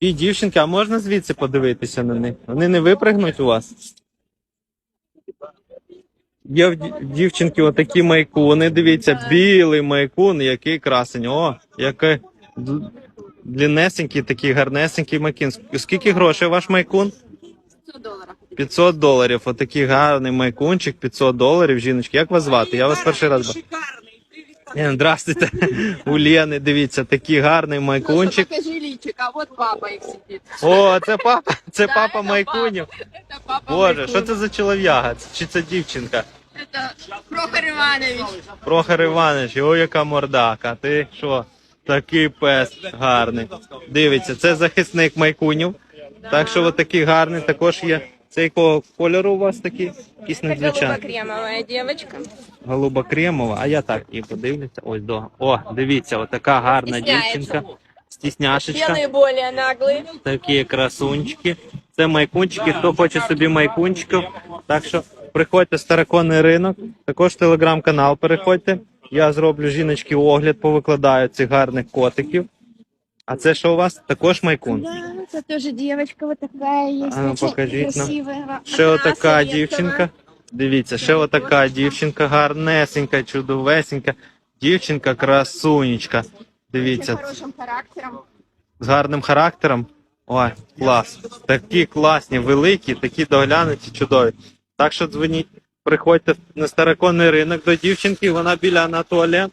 І дівчинки, а можна звідси подивитися на них? Вони не випригнуть у вас? Є в дівчинки отакі майкуни, дивіться, білий майкун, який красень. О, який д- длиннесенький, такий гарнесенький майкун. Скільки грошей ваш майкун? 100 доларів. 500 доларів. Отакий гарний майкунчик, 500 доларів. Жіночки, як вас звати? Я вас перший раз бачу. Е, Здравствуйте. У Лени, дивіться, такий гарний майкунчик. Покажи личик, а вот папа их сидит. О, це папа, це Да, папа это майкунів. Это папа Боже, Майкун. що це за чолов'яга? Чи це дівчинка? Это Прохор Иванович. Прохор Іванович, о, яка мордака. Ти що? Такий пес гарний. Дивіться, це захисник майкунів. Так що от такий гарний також є. Це якого кольору у вас такий? Якийсь надзвичайний. кремовая девочка. Голуба кремова, а я так її подивлюся. Ось до. О, дивіться, отака гарна Стісняється. дівчинка. Стісняшечка. Белые более наглые. Такі красунчики. Це майкунчики. Хто хоче собі майкунчиків. Так що приходьте в староконний ринок. Також телеграм-канал переходьте. Я зроблю жіночки огляд, повикладаю цих гарних котиків. А це що у вас? Також майкун. Это тоже девочка вот такая есть. А ну, покажите нам. красивая. Ще отака дівчинка. Дивіться, ще отака дівчинка, гарнесенька, чудовесенька. Дівчинка красунечка. С Дивіться, хорошим характером. з гарним характером. Ой, клас. Такі класні, великі, такі доглянуті, чудові. Так що дзвоніть, приходьте на староконний ринок до дівчинки, вона біля Анатолія.